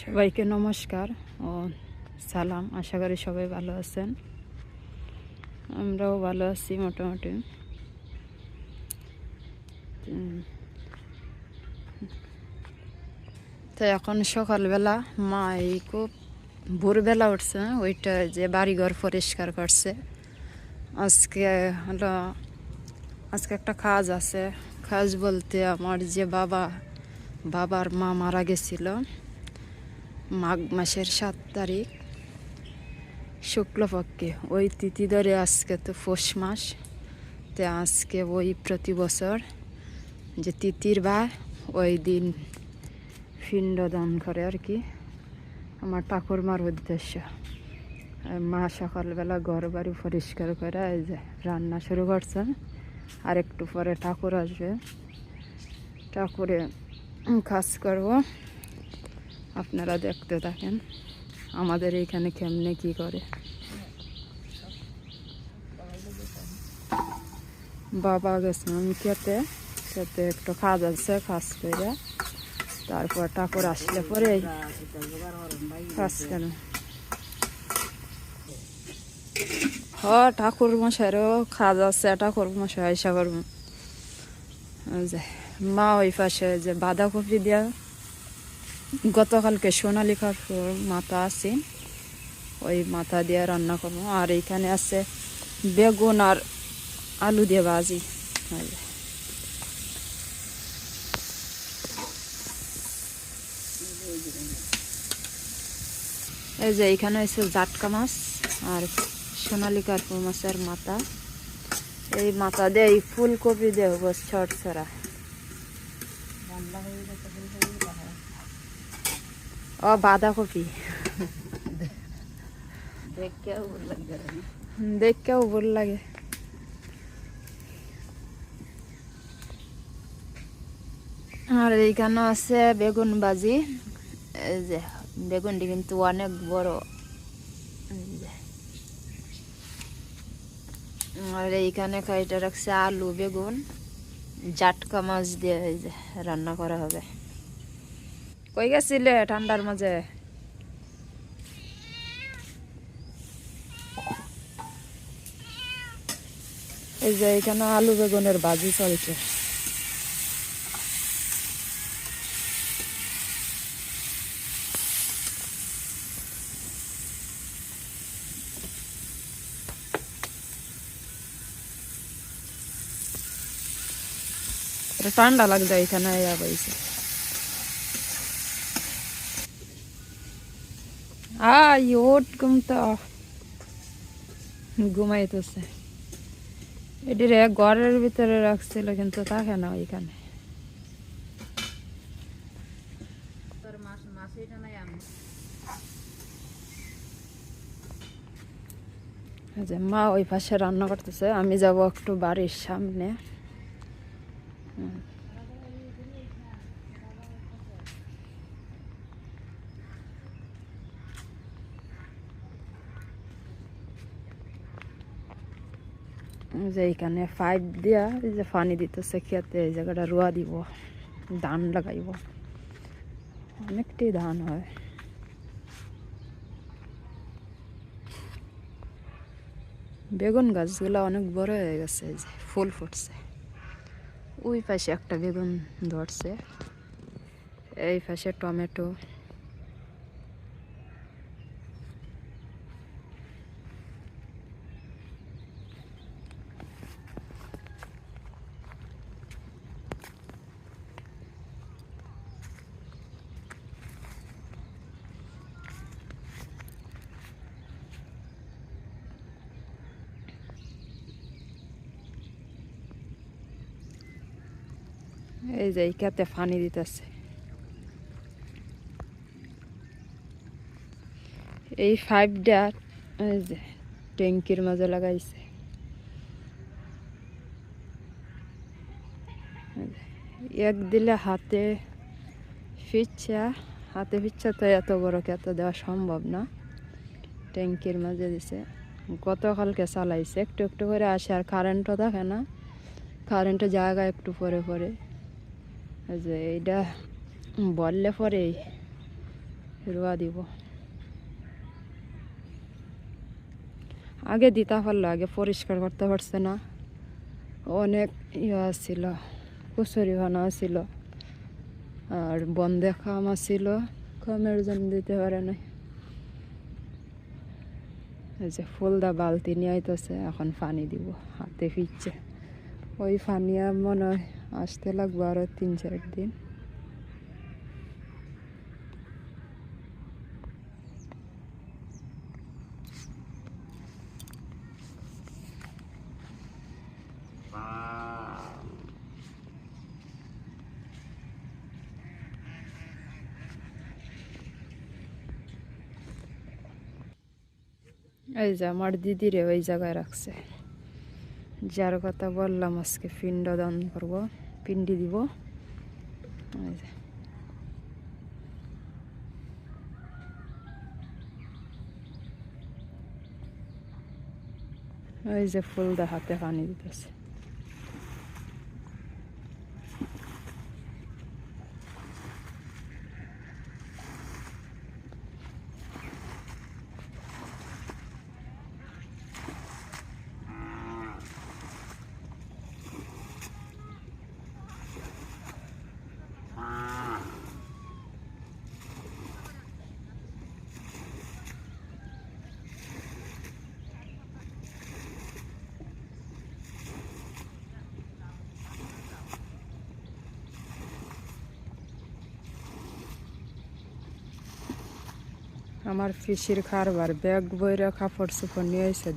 সবাইকে নমস্কার ও সালাম। আশা করি সবাই ভালো আছেন। আমরাও ভালো আছি মোটামুটি। তো এখন সকালবেলা মা এই খুব ভোরবেলা উঠছে, ওইটা যে বাড়িঘর পরিষ্কার করছে। আজকে হলো, আজকে একটা কাজ আছে। কাজ বলতে আমার যে বাবা, বাবার মা মারা গেছিল। মাঘ মাসের সাত তারিখ, শুক্লপক্ষে। ওই তিথি ধরে আজকে তো পৌষ মাস, তো আজকে ওই প্রতি বছর যে তিথির বা ওই দিন পিণ্ডদান করে আর কি। আমার ঠাকুরমার উদ্দেশ্য। মা সকালবেলা ঘর বাড়ি পরিষ্কার করে এই যে রান্না শুরু করছে আর একটু পরে ঠাকুর আসবে। ঠাকুরে কাজ করব। আপনারা দেখতে থাকেন আমাদের এইখানে কেমনে কি করে। বাবা গেছে আমি খেতে খেতে একটু কাজ আছে কাজ করে তারপর ঠাকুর আসলে পরে কাজ করে হ, ঠাকুর মশাইরও কাজ আছে, ঠাকুর মশাই যে মা ওই পাশে যে বাঁধাকপি দিয়া গতকালকে সোনালি কাকুর মাথা আছে, ওই মাথা দিয়ে রান্না করব। আর এইখানে আছে বেগুন আর আলু দিয়ে ভাজি। এই যে। এইখানে হয়েছে জাটকা মাছ আর সোনালি কার্পুর মাছের মাথা। এই মাথা দিয়ে এই ফুলকপি দিয়ে বস ছট ছড়া ও বাঁধাকপি। দেখতেও ভুল লাগে। আর এইখানে আছে বেগুন ভাজি। এই যে বেগুনটি কিন্তু অনেক বড়। আর এইখানে কাইটা রাখছে আলু বেগুন। জাটকা মাছ দিয়ে এই যে রান্না করা হবে। কই গেছিলে ঠান্ডার মাঝে? এই যে এখানে আলু বেগুনের ভাজি চলছে। ঠান্ডা লাগছে এখানে পাইছে আই ওট ঘুমতা ঘুমাইতেছে এটি রে ঘরের ভিতরে রাখছিল কিন্তু থাকে না ওইখানে যে মা ওই পাশে রান্না করতেছে আমি যাব একটু বাড়ির সামনে যে এইখানে পাইপ দিয়া এই যে পানি দিতেছে, খেতে এই জায়গাটা রোয়া দিব, ধান লাগাইব। অনেকটাই ধান হয়। বেগুন গাছগুলো অনেক বড় হয়ে গেছে যে ফুল ফুটছে। ওই পাশে একটা বেগুন ধরছে, এই পাশে টমেটো এই যে এই খেতে পানি দিতেছে। এই ফাইভটা যে ট্যাঙ্কির মাঝে লাগাইছে। এক দিলে হাতে ফিচ্ছা হাতে ফিচ্ছা তো এত বড় খেতে দেওয়া সম্ভব না। ট্যাঙ্কির মাঝে দিছে। গতকালকে চালাইছে, একটু একটু করে আসে আর কারেন্টও থাকে না। কারেন্টের জায়গা একটু পরে পরে। যে এইটা বললে পরে রোয়া দিব। আগে দিতে পারল, আগে পরিষ্কার করতে পারছে না। অনেক ইয়ে ছিল, কচুরি ভানা ছিল। আর বন্ধে খাম আছিল খামের জন্য দিতে পারে নাই। এই যে ফুলদা বালতি নিয়ে আইতেছে, এখন পানি দিব, হাতে ফিরছে। ওই পানিয়া মনে হয় আসতে লাগবে আরও তিন চার দিন এই যে আমার দিদিরে ওই জায়গায় রাখছে যার কথা বললাম আজকে পিণ্ড দান করব পিণ্ডি দিব ওই যে ফুলদা হাতে পানি দিতেছে আমার ফিসির খারবার, ব্যাগ বইরা কাপড় চোপড় নিয়ে এসে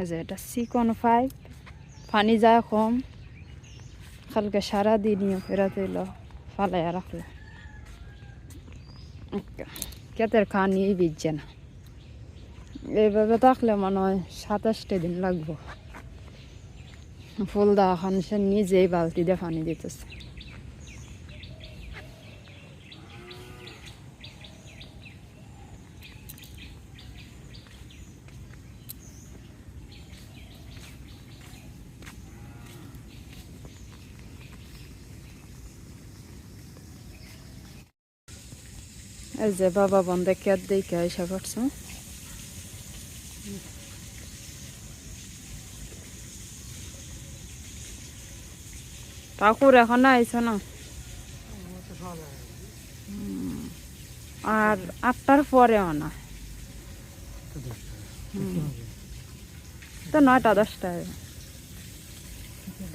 এই যে এটা চিকন পাইপ পানি যায় কম, কালকে সারা দিনই ফেরাতে এলো ফালাইয়া রাখল। কেতের খানি বিজছে না। এইভাবে থাকলে মনে হয় সাতাশটা দিন লাগবো। ফুল দেওয়া সে নিজেই বালতি দিয়ে পানি দিতেছে। এই যে বাবা বন্ধে কেট দেখে এসে পড়ছে। ঠাকুর এখন আইছো না। আর আটটার পরেও না। তো নয়টা দশটায়।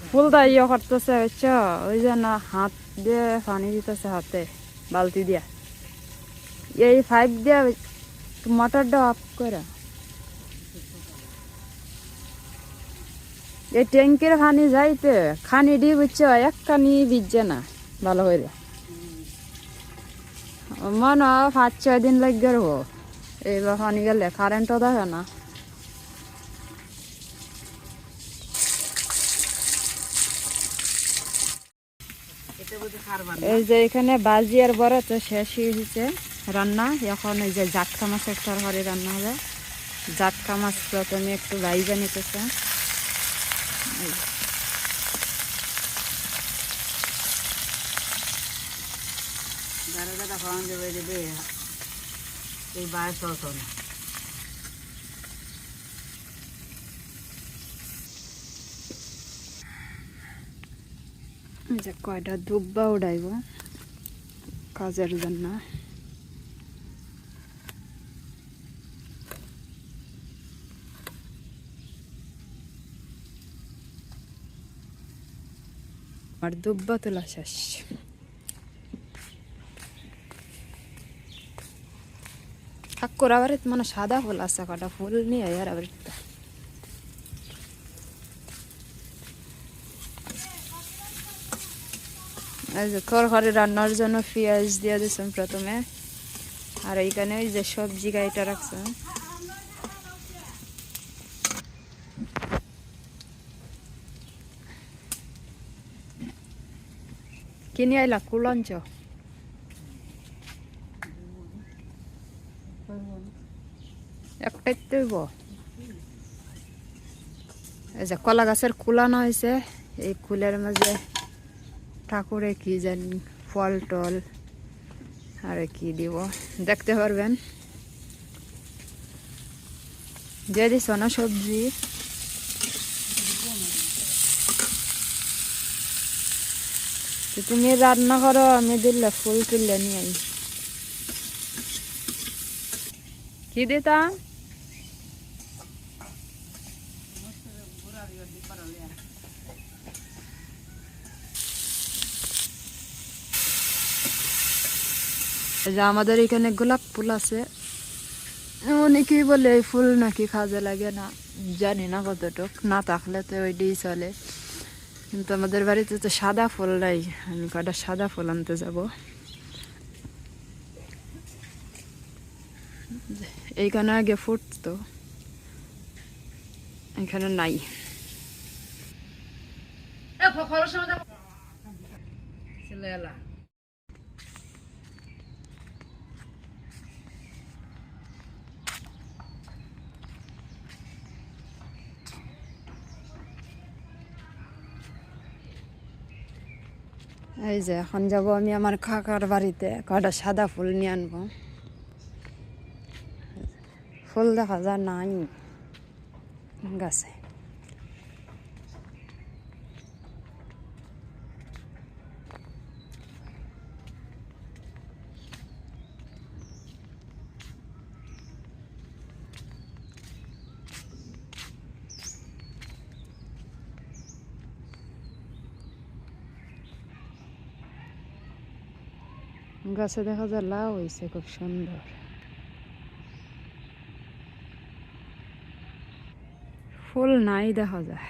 ফুলদা ইয়ে করতেছে হচ্ছে ওই যে না, হাত দিয়ে পানি দিতেছে হাতে, বালতি দিয়া। এই পাইপ দিয়ে মোটরটা অফ করে এই ট্যাঙ্কের পানি যাইতে, খানি বুঝছ এক কানি ভিজছে না, ভালো করে মনে পাঁচ ছয় দিন লাগবে রবো। এইবার পানি গেলে কারেন্টও থাকে না। এই যে এখানে বাজি আর বড় তো শেষ হয়েছে রান্না। এখন এই যে জাটকা মাছের তরকারি রান্না হবে। জাটকা মাছ প্রথমে একটু ভাইজা নিতেছে। এই যে। এই বাইশ বছর এই যে কয়টা দুব্বা উড়াইব কাজের জন্য আর দুব্বা তোলা শেষ। ঠাকুর আবার মানে সাদা ফুল আছে, কটা ফুল নিয়ে আর আবার যে তরকারি রান্নার জন্য পেঁয়াজ দিয়ে দিয়েছেন প্রথমে। আর এইখানে ওই যে সবজি গাইটা রাখছে কিনে আইলা কুলঞ্চ একটাই তৈব এই যে কলা গাছের কুলানো হয়েছে এই কুলের মাঝে ঠাকুরে কি জানি ফল টল আর কি দিব দেখতে পারবেন দিয়ে দিস সবজি তুমি রান্না করো, আমি দিলে ফুল তুললে নিয়ে আই। কি এই যে আমাদের এখানে গোলাপ ফুল আছে। অনেকেই বলে এই ফুল নাকি কাজে লাগে না, জানি না কতটুক, না থাকলে তো ওইটাই চলে। কিন্তু আমাদের বাড়িতে তো সাদা ফুল নাই। আমি কটা সাদা ফুল আনতে যাব? এইখানে আগে ফুটতো। এখানে নাই। এই যে, এখন যাব আমি আমার কাকার বাড়িতে কটা সাদা ফুল নিয়ে আনব। ফুল দেখা যায় নাই। গাছে। গাছে দেখা যায় লাউ হয়েছে খুব সুন্দর। ফুল নাই দেখা যায়।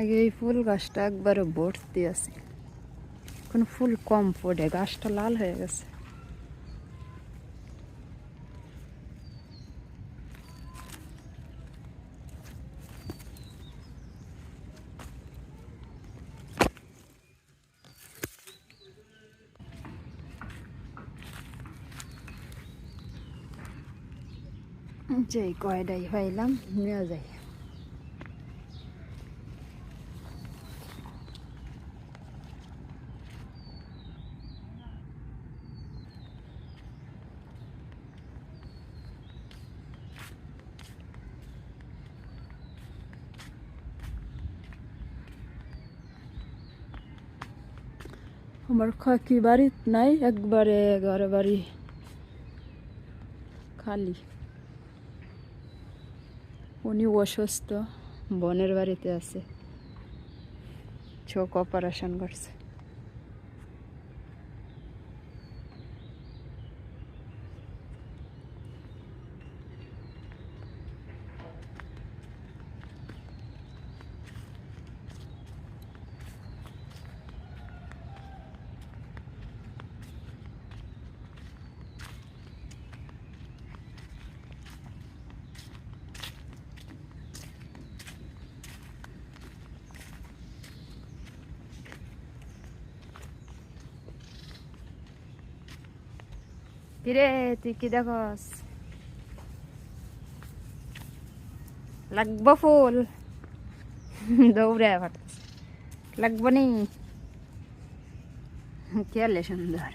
আগে এই ফুল গাছটা একবারে ভর্তি আছে। এখন ফুল কম পড়ে গাছটা লাল হয়ে গেছে। যে কয়টাই পাইলাম নিয়ে যাই। আমার খাকি বাড়ি নাই, একবারে ঘরে বাড়ি খালি। উনি অসুস্থ, বোনের বাড়িতে আছে। চোখ অপারেশন করছে। কিরে তুই কি দেখস লাগবো ফুল দৌড়ে পারতেছে লাগবো নি কেলে সুন্দর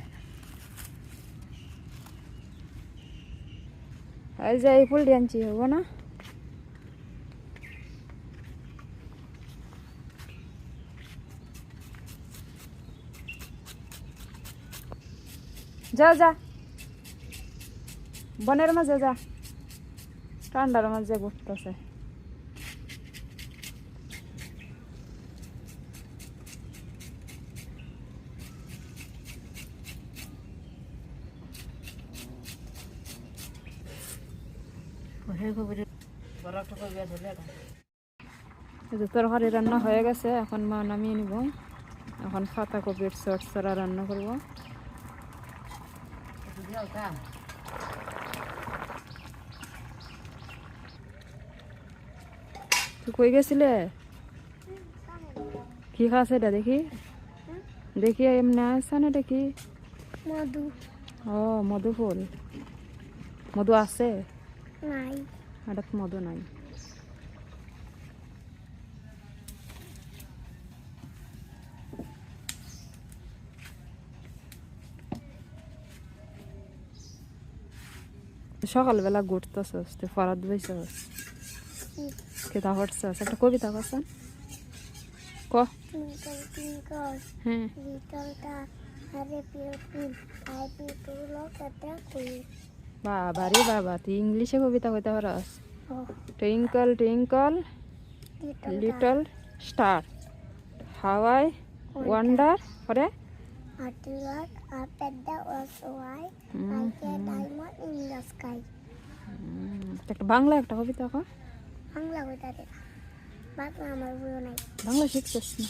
এই যে এই ফুলটি আনছি হব না যা যা বনের মাঝে যা। ঠান্ডার মাঝে ঘুরতেছে। তরকারি রান্না হয়ে গেছে এখন মা নামিয়ে নিব। এখন পাতা কপির চটচড়া রান্না করব। তুই কই গেছিলে? কি খাস এটা দেখি? দেখি এমনি আসছে না দেখি? মধু। ও মধু ফুল। মধু আছে? নাই। এটা মধু নাই। সকালবেলা ঘুরতেছস তুই ফরাত কেতা হটছস একটা কবিতা কসান ক? হ্যাঁ। বাবা রে বাবা তুই ইংলিশে কবিতা কইতে পারস? Twinkle twinkle little star. How I wonder পরে স্কাই উম, একটা বাংলা একটা কবিতা ক। বাংলা কইতা দে বাংলা আমার বই নাই। বাংলা শিখছিস না?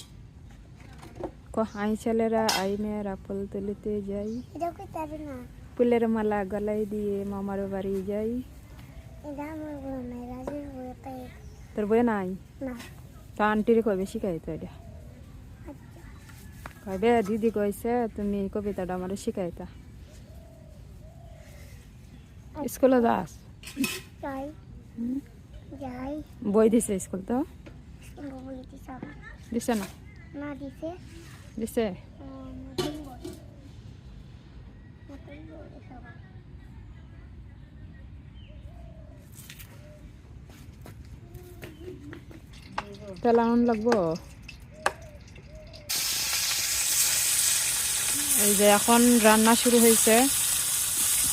ক আই ছেলেরা আই মেয়েরা ফুল তুলিতে যাই। এটা কইতা দে না। ফুলের মালা গলাই দিয়ে মামার বাড়ি যাই। এটা আমার বই নাই রাজের বই তাই। তোর বই নাই? না। তা আন্টির কবে শিখাই তো এটা? আচ্ছা। কবে? দিদি কইছে তুমি কবিতাটা আমার শিখাইতা। স্কুলে যাস? হুম? যাই বই দিছে স্কুল তো? বই দিছে দিছে না? না দিছে। আনন্দ লাগবো? এই যে এখন রান্না শুরু হয়েছে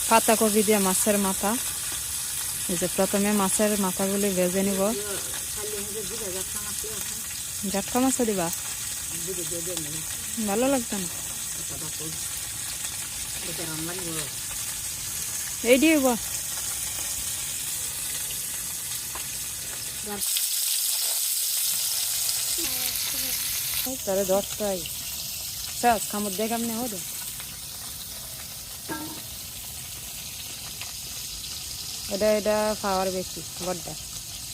পাতাকপি দিয়ে মাছের মাথা। এই যে প্রথমে মাছের মাথাগুলি ভেজে নিব। জাটকা মাছও দিবা? ভালো লাগতো না? এই দিব তারে দশটাই শেষ খামর দেখে আপনি হতো এটা এটা খাওয়ার বেশি বড্ডা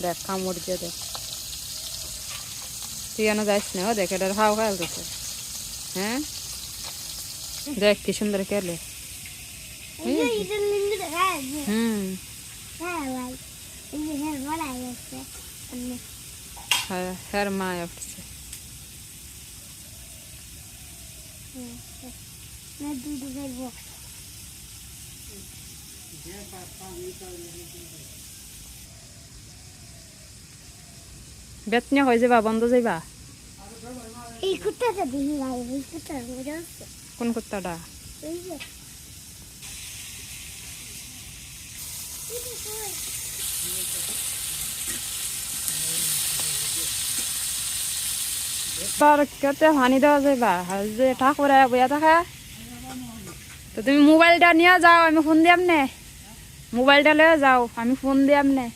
দেখ কামড় দিয়ে দেখ। তুই এনে যাইস না ও দেখ এটার হাও খাইল দিছে হ্যাঁ? দেখ কি সুন্দর খেলে। এই যে এটা নিন্দে হ্যাঁ হুম। হ্যাঁ ভাই এই যে হ্যাঁ বলা গেছে। আমি হ্যাঁ হ্যার মা উঠছে। না দুধ ফেলব বেতনিয়া হয়ে যাবা বন্ধ যাইবা? এই কুত্তাটা দিই ভাই এই কুত্তা কোন কুত্তাটা? এই যে। তার কেতে হানি দেওয়া যাইবা? যে ঠাকুরে বইয়া থাকে তো তুমি মোবাইলটা নিয়ে যাও আমি ফোন দিয়াম নে। মোবাইলটা লয়ে যাও, আমি ফোন দিয়াম নে।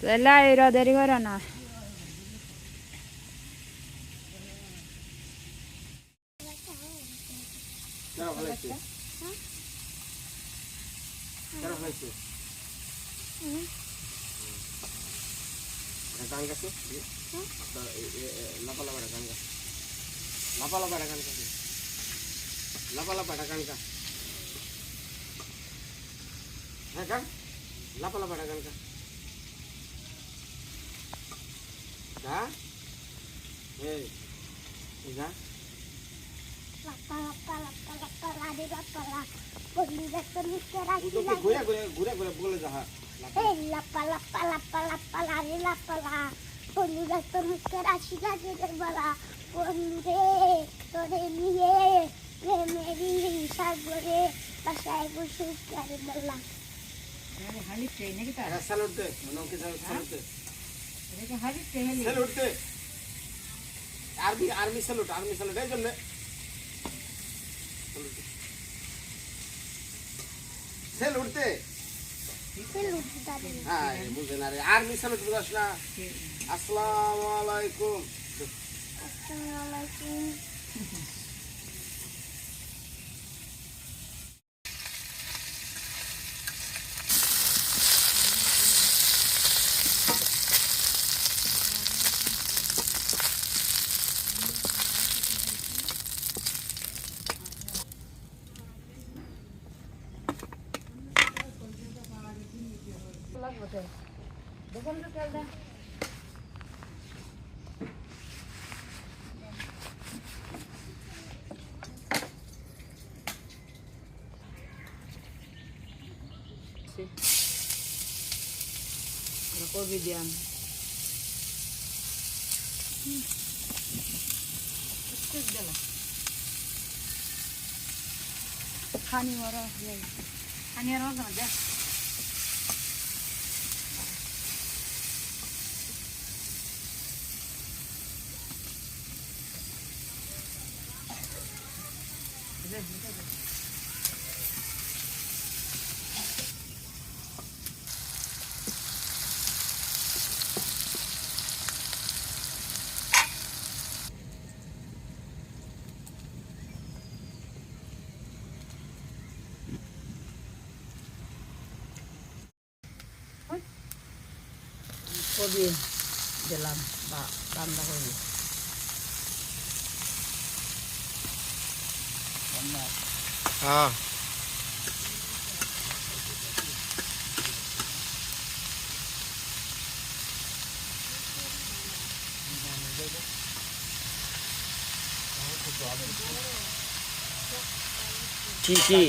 তাহলে এরা দেরি করে না। গান গাছে লাপা লাপা গান গা লাপা লাপা গান গা লাপা লাপা গান গা হ্যাঁ গান লাপা লাপা গান গা গা এই গা লাপ্পা লাপ্পা লাপ্পা লাপ্পা লাদি লাপ্পা লা বলি দেখতে নিচে রাখি উদকে ঘুরে ঘুরে ঘুরে ঘুরে বলে যা হ্যাঁ এই লাপ্পা লাপ্পা লাপ্পা লাপ্পা লাদি লাপ্পা লা বলি দেখতে নিচে রাখি রাখি বলা বন্ধু রে তোরে নিয়ে প্রেমেরই সাগরে বাসায় বসে গাড়ি বললাম স্যালুট দে মনে কি স্যালুট দে স্যালুট দে army army salute army salute এই জন্য স্যালুট দে সেলুট দাদা হ্যাঁ বুঝেন আরে আর্মি স্যালুট বুঝাস না আসসালামু আলাইকুম আসসালামু আলাইকুম কবি দিয়াম খানি ওরা খানি আর দেখ কবি দিলাম বা রান্না করবি হ্যাঁ কি কি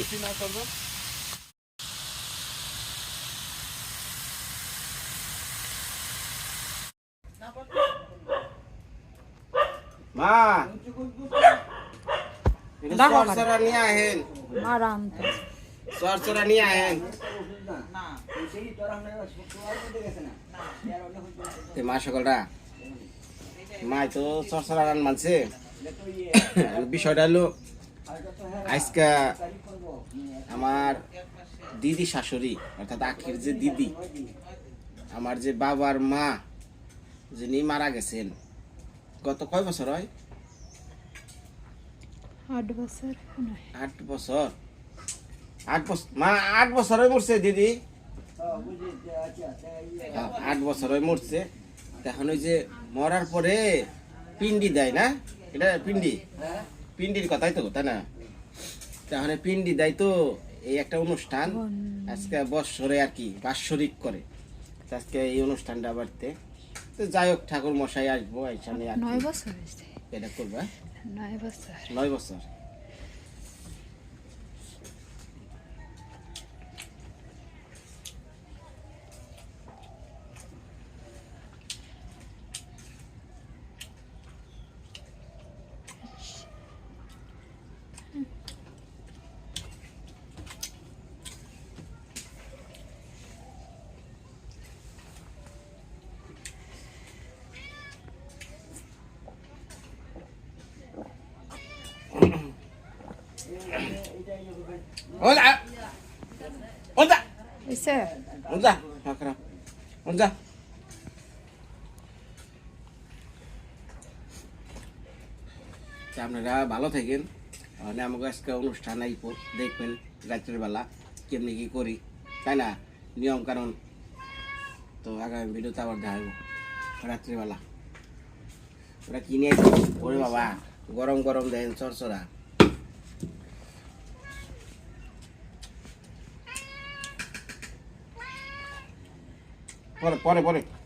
মা। সরসরা নিয়ে আহেন। মারাম সরসরা নিয়ে আহেন। এ মা সকলরা। মা তো সরসরা রান মানছে। বিষয়টা হলো আজকা আমার দিদি শাশুড়ি অর্থাৎ আখির যে দিদি আমার যে বাবার মা যিনি মারা গেছেন গত কয় বছর হয়? আট বছর আট বছর। আট বছর মা আট বছর হয়ে মরছে দিদি। হ্যাঁ, আট বছর হয়ে মরছে। এখন ওই যে মরার পরে পিন্ডি দেয় না? এটা পিন্ডি? পিন্ডির কথাই তো তাই না? তাহলে পিন্ডি দেয় তো এই একটা অনুষ্ঠান। আজকে বৎসরে আর কি বাৎসরিক করে। আজকে এই অনুষ্ঠানটা বাড়তে। তো যাই হোক ঠাকুর মশাই আসব এখানে আর নয় বছর এটা করবা নয় বছর। নয় বছর? আপনারা ভালো থাকেন মানে আমাকে আজকে অনুষ্ঠান আইব দেখবেন রাত্রের বেলা কেমনি কি করি তাই না নিয়ম কারণ তো আগামী ভিডিওতে আবার দেখা হইব রাত্রিবেলা ওরা কিনে ওরে বাবা গরম গরম দেন চরচরা পরে পরে পরে